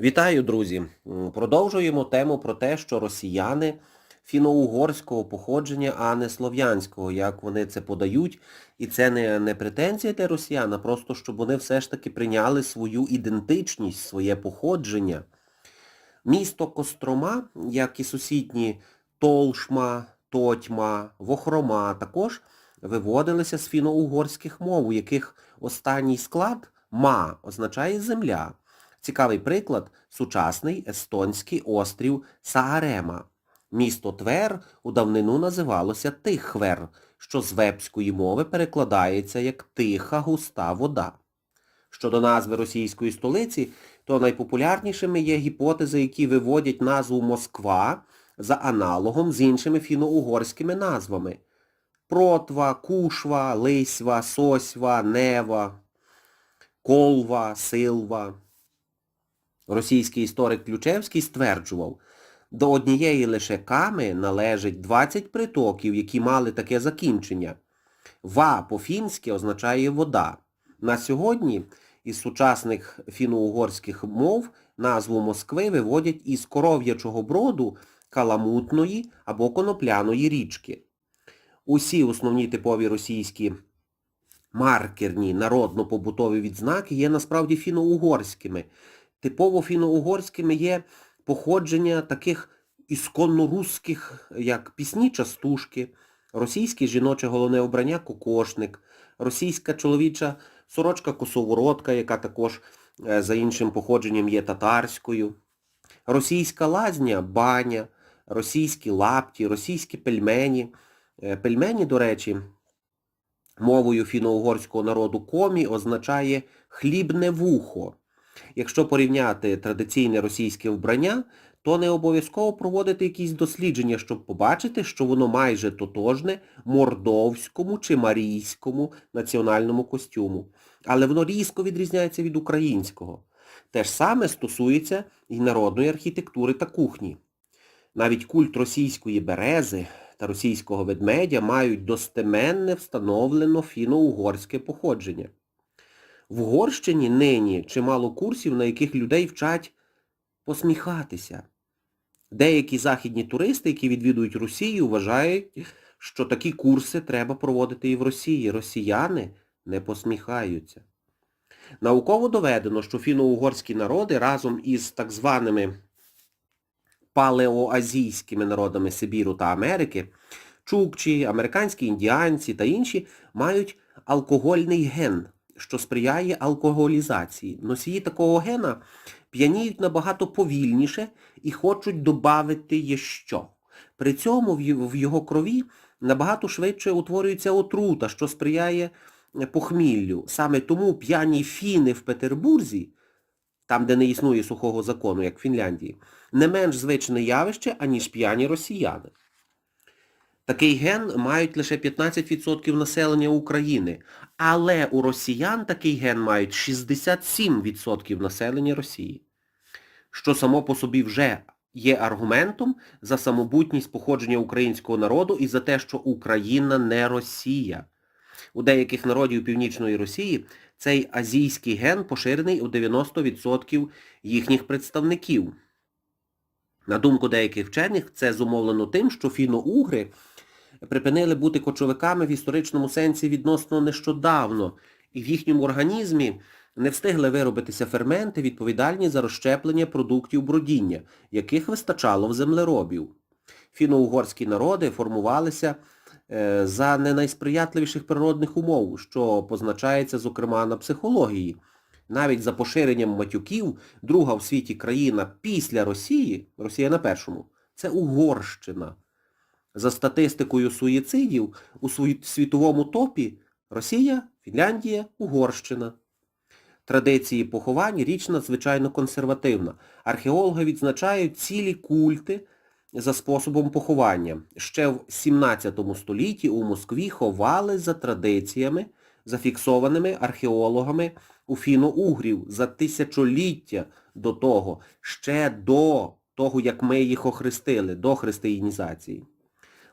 Вітаю, друзі! Продовжуємо тему про те, що росіяни фіно-угорського походження, а не слов'янського, як вони це подають. І це не, не претензія для росіян, а просто, щоб вони все ж таки прийняли свою ідентичність, своє походження. Місто Кострома, як і сусідні Толшма, Тотьма, Вохрома, також виводилися з фіно-угорських мов, у яких останній склад ма означає земля. Цікавий приклад – сучасний естонський острів Саарема. Місто Твер у давнину називалося Тихвер, що з вепської мови перекладається як тиха густа вода. Щодо назви російської столиці, то найпопулярнішими є гіпотези, які виводять назву Москва за аналогом з іншими фіно-угорськими назвами. Протва, Кушва, Лисьва, Сосьва, Нева, Колва, Силва. Російський історик Ключевський стверджував, до однієї лише ками належить 20 притоків, які мали таке закінчення. Ва по-фінськи означає вода. На сьогодні із сучасних фіно-угорських мов назву Москви виводять із коров'ячого броду каламутної або конопляної річки. Усі основні типові російські маркерні народно-побутові відзнаки є насправді фіно-угорськими. Типово фіно-угорськими є походження таких ісконно-русських, як пісні частушки, російське жіноче головне обрання кокошник, російська чоловіча сорочка косоворотка, яка також е, за іншим походженням є татарською, російська лазня баня, російські лапті, російські пельмені. Е, Пельмені, до речі, мовою фіно-угорського народу комі означає хлібне вухо. Якщо порівняти традиційне російське вбрання, то не обов'язково проводити якісь дослідження, щоб побачити, що воно майже тотожне мордовському чи марійському національному костюму. Але воно різко відрізняється від українського. Те ж саме стосується і народної архітектури та кухні. Навіть культ російської берези та російського ведмедя мають достеменне встановлено фіно-угорське походження. В Угорщині нині чимало курсів, на яких людей вчать посміхатися. Деякі західні туристи, які відвідують Росію, вважають, що такі курси треба проводити і в Росії. Росіяни не посміхаються. Науково доведено, що фіно-угорські народи разом із так званими палеоазійськими народами Сибіру та Америки, чукчі, американські індіанці та інші мають алкогольний ген, що сприяє алкоголізації. Носії такого гена п'яніють набагато повільніше і хочуть додати що. При цьому в його крові набагато швидше утворюється отрута, що сприяє е, похміллю. Саме тому п'яні фіни в Петербурзі, там, де не існує сухого закону, як в Фінляндії, не менш звичне явище, аніж п'яні росіяни. Такий ген мають лише 15% населення України, але у росіян такий ген мають 67% населення Росії, що само по собі вже є аргументом за самобутність походження українського народу і за те, що Україна не Росія. У деяких народів Північної Росії цей азійський ген поширений у 90% їхніх представників. На думку деяких вчених, це зумовлено тим, що фіно-угри припинили бути кочовиками в історичному сенсі відносно нещодавно, і в їхньому організмі не встигли виробитися ферменти, відповідальні за розщеплення продуктів бродіння, яких вистачало в землеробів. Фіно-угорські народи формувалися е, за не найсприятливіших природних умов, що позначається, зокрема, на психології. Навіть за поширенням матюків друга в світі країна після Росії, Росія на першому, це Угорщина. За статистикою суїцидів у світовому топі Росія, Фінляндія, Угорщина. Традиції поховань річ надзвичайно консервативна. Археологи відзначають цілі культи за способом поховання. Ще в 17 столітті у Москві ховали за традиціями, зафіксованими археологами у фіно-угрів за тисячоліття до того, ще до того, як ми їх охрестили, до християнізації.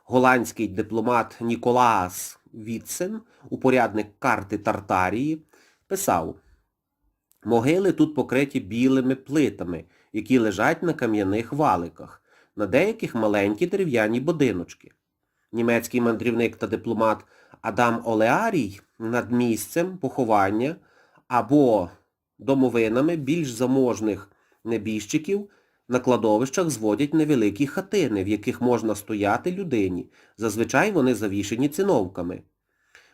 Голландський дипломат Ніколаас Вітсен, упорядник карти Тартарії, писав Могили тут покриті білими плитами, які лежать на кам'яних валиках, на деяких маленькі дерев'яні будиночки. Німецький мандрівник та дипломат Адам Олеарій над місцем поховання або домовинами більш заможних небіжчиків на кладовищах зводять невеликі хатини, в яких можна стояти людині. Зазвичай вони завішені циновками.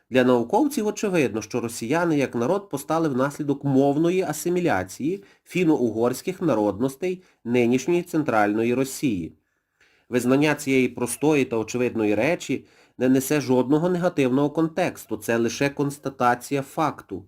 Для науковців очевидно, що росіяни як народ постали внаслідок мовної асиміляції фіно-угорських народностей нинішньої центральної Росії. Визнання цієї простої та очевидної речі не несе жодного негативного контексту, це лише констатація факту.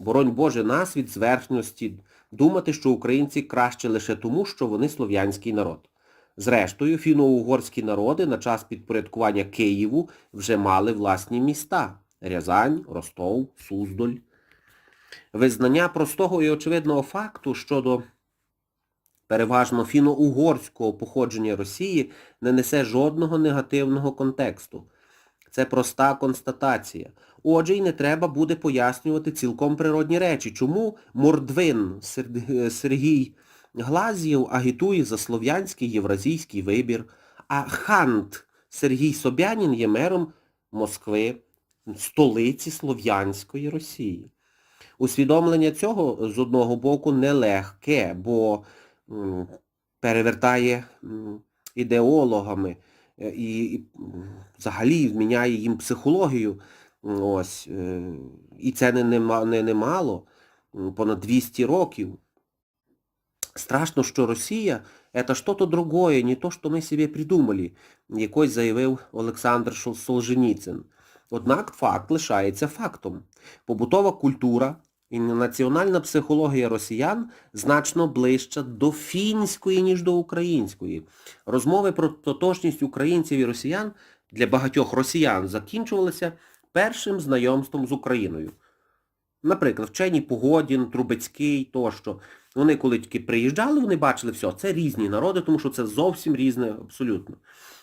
Боронь Боже нас від зверхності думати, що українці краще лише тому, що вони слов'янський народ. Зрештою, фіно-угорські народи на час підпорядкування Києву вже мали власні міста – Рязань, Ростов, Суздаль. Визнання простого і очевидного факту щодо переважно фіно-угорського походження Росії не несе жодного негативного контексту. Це проста констатація. Отже, й не треба буде пояснювати цілком природні речі, чому Мордвин Сергій Глазєв агітує за слов'янський євразійський вибір, а Хант Сергій Собянін є мером Москви, столиці Слов'янської Росії. Усвідомлення цього з одного боку нелегке, бо перевертає ідеологами і, і взагалі зміняє їм психологію. Ось. е, І це не, нема- не, немало, м, понад 200 років. Страшно, що Росія – это что-то другое, не то, що ми собі придумали, якось заявив Олександр Солженіцин. Однак факт лишається фактом. Побутова культура і національна психологія росіян значно ближча до фінської, ніж до української. Розмови про тотожність українців і росіян для багатьох росіян закінчувалися першим знайомством з Україною. Наприклад, вчені Погодін, Трубецький тощо. Вони коли тільки приїжджали, вони бачили все, це різні народи, тому що це зовсім різне абсолютно.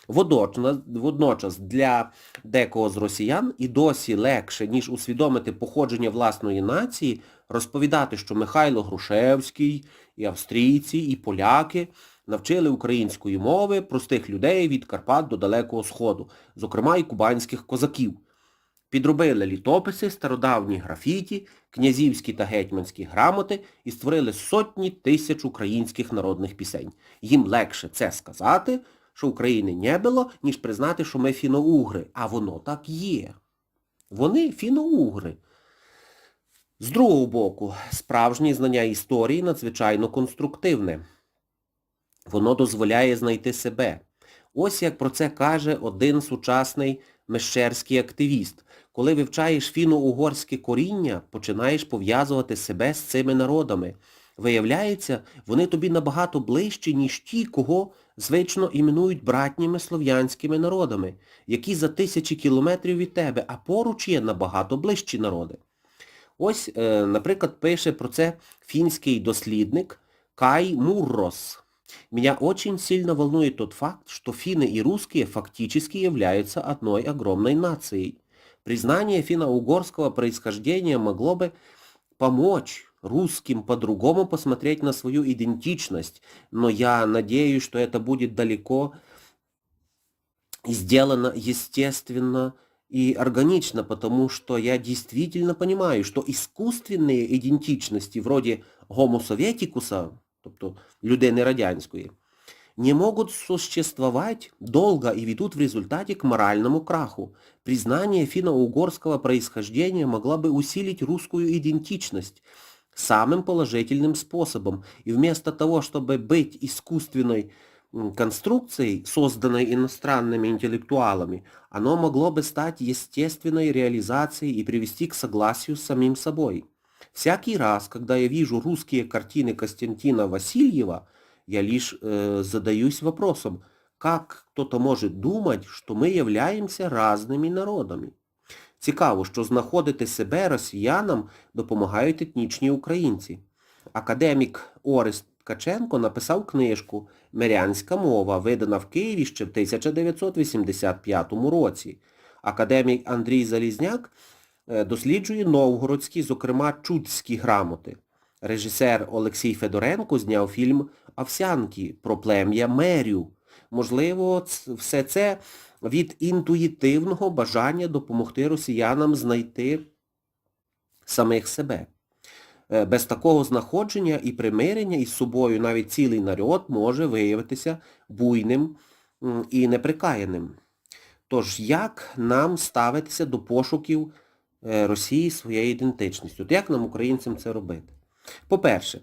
Водночас, для декого з росіян і досі легше, ніж усвідомити походження власної нації, розповідати, що Михайло Грушевський, і австрійці, і поляки навчили української мови простих людей від Карпат до Далекого Сходу, зокрема і кубанських козаків. Підробили літописи, стародавні графіті, князівські та гетьманські грамоти і створили сотні тисяч українських народних пісень. Їм легше це сказати, що України не було, ніж признати, що ми фіноугри. А воно так є. Вони фіноугри. З другого боку, справжнє знання історії надзвичайно конструктивне. Воно дозволяє знайти себе. Ось як про це каже один сучасний мещерський активіст. Коли вивчаєш фіно-угорське коріння, починаєш пов'язувати себе з цими народами. Виявляється, вони тобі набагато ближчі, ніж ті, кого звично іменують братніми слов'янськими народами, які за тисячі кілометрів від тебе, а поруч є набагато ближчі народи. Ось, е, наприклад, пише про це финский доследник Кай Муррос. Меня очень сильно волнует тот факт, что финны и русские фактически являются одной огромной нацией. Признание финно-угорского происхождения могло бы помочь русским по-другому посмотреть на свою идентичность, но я надеюсь, что это будет далеко сделано естественно и органично, потому что я действительно понимаю, что искусственные идентичности вроде Homo советикуса, тобто людини радянської, не могут существовать долго и ведут в результате к моральному краху. Признание финно-угорского происхождения могло бы усилить русскую идентичность самым положительным способом. И вместо того, чтобы быть искусственной конструкцией, созданной иностранными интеллектуалами, оно могло бы стать естественной реализацией и привести к согласию с самим собой. Всякий раз, когда я вижу русские картины Константина Васильева, я лишь э, задаюсь вопросом, как кто-то может думать, що ми являємося разними народами. Цікаво, що знаходити себе росіянам допомагають етнічні українці. Академік Орест Ткаченко написав книжку «Мирянська мова», видана в Києві ще в 1985 році. Академік Андрій Залізняк е, досліджує новгородські, зокрема чудські грамоти. Режисер Олексій Федоренко зняв фільм «Овсянки» про плем'я Мерю. Можливо, все це від інтуїтивного бажання допомогти росіянам знайти самих себе. Е, Без такого знаходження і примирення із собою навіть цілий народ може виявитися буйним і неприкаяним. Тож як нам ставитися до пошуків е, Росії своєї ідентичності? От як нам, українцям, це робити? По-перше,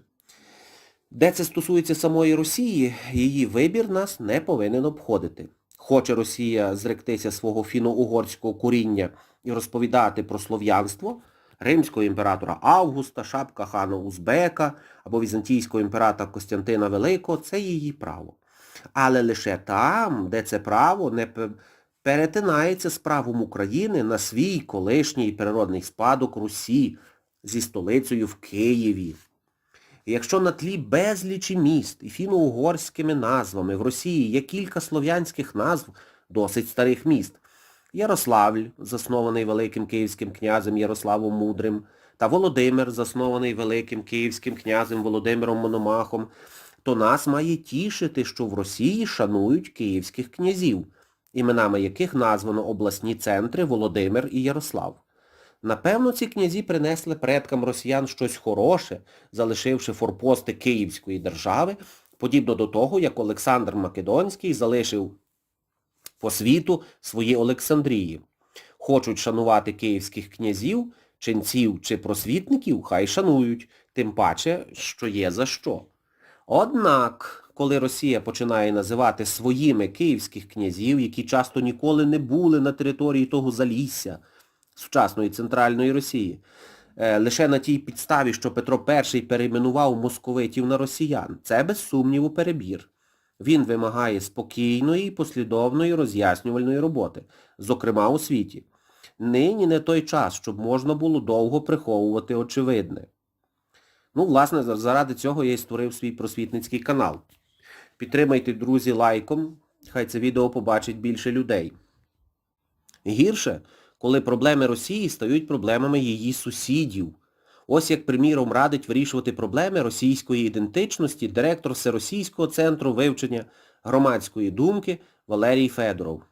де це стосується самої Росії, її вибір нас не повинен обходити. Хоче Росія зректися свого фіно-угорського коріння і розповідати про слов'янство, римського імператора Августа, шапка хана Узбека або візантійського імператора Костянтина Великого – це її право. Але лише там, де це право не перетинається з правом України на свій колишній природний спадок Русі зі столицею в Києві. Якщо на тлі безлічі міст і фіно-угорськими назвами в Росії є кілька слов'янських назв досить старих міст, Ярославль, заснований великим київським князем Ярославом Мудрим, та Володимир, заснований великим київським князем Володимиром Мономахом, то нас має тішити, що в Росії шанують київських князів, іменами яких названо обласні центри Володимир і Ярослав. Напевно, ці князі принесли предкам росіян щось хороше, залишивши форпости Київської держави, подібно до того, як Олександр Македонський залишив по світу свої Олександрії. Хочуть шанувати київських князів, ченців чи просвітників, хай шанують, тим паче, що є за що. Однак, коли Росія починає називати своїми київських князів, які часто ніколи не були на території того залісся, сучасної центральної Росії, е, лише на тій підставі, що Петро І перейменував московитів на росіян, це без сумніву перебір. Він вимагає спокійної і послідовної роз'яснювальної роботи, зокрема у світі. Нині не той час, щоб можна було довго приховувати очевидне. Ну, власне, заради цього я і створив свій просвітницький канал. Підтримайте, друзі, лайком, хай це відео побачить більше людей. Гірше, коли проблеми Росії стають проблемами її сусідів. Ось як, приміром, радить вирішувати проблеми російської ідентичності директор Всеросійського центру вивчення громадської думки Валерій Федоров.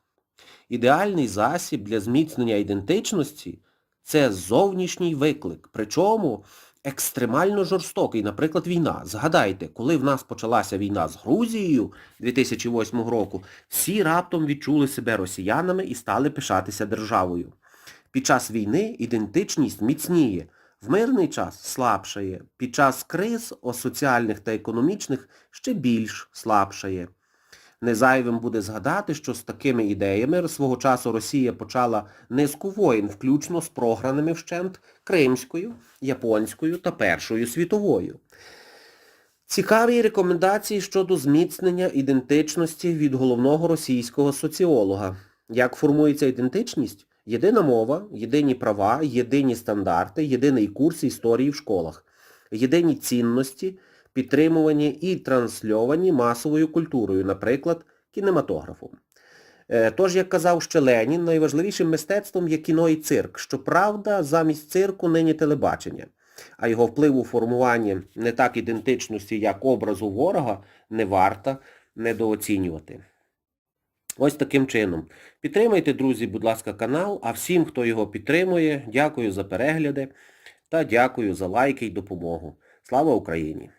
Ідеальний засіб для зміцнення ідентичності – це зовнішній виклик, причому екстремально жорстокий, наприклад, війна. Згадайте, коли в нас почалася війна з Грузією 2008 року, всі раптом відчули себе росіянами і стали пишатися державою. Під час війни ідентичність міцніє, в мирний час слабшає, під час криз о соціальних та економічних ще більш слабшає. Незайвим буде згадати, що з такими ідеями свого часу Росія почала низку воїн, включно з програними вщент Кримською, Японською та Першою світовою. Цікаві рекомендації щодо зміцнення ідентичності від головного російського соціолога. Як формується ідентичність? Єдина мова, єдині права, єдині стандарти, єдиний курс історії в школах, єдині цінності, підтримувані і трансльовані масовою культурою, наприклад, кінематографом. Е, Тож, як казав ще Ленін, найважливішим мистецтвом є кіно і цирк. Щоправда, замість цирку нині телебачення. А його вплив у формуванні не так ідентичності, як образу ворога, не варто недооцінювати. Ось таким чином. Підтримайте, друзі, будь ласка, канал, а всім, хто його підтримує, дякую за перегляди та дякую за лайки й допомогу. Слава Україні!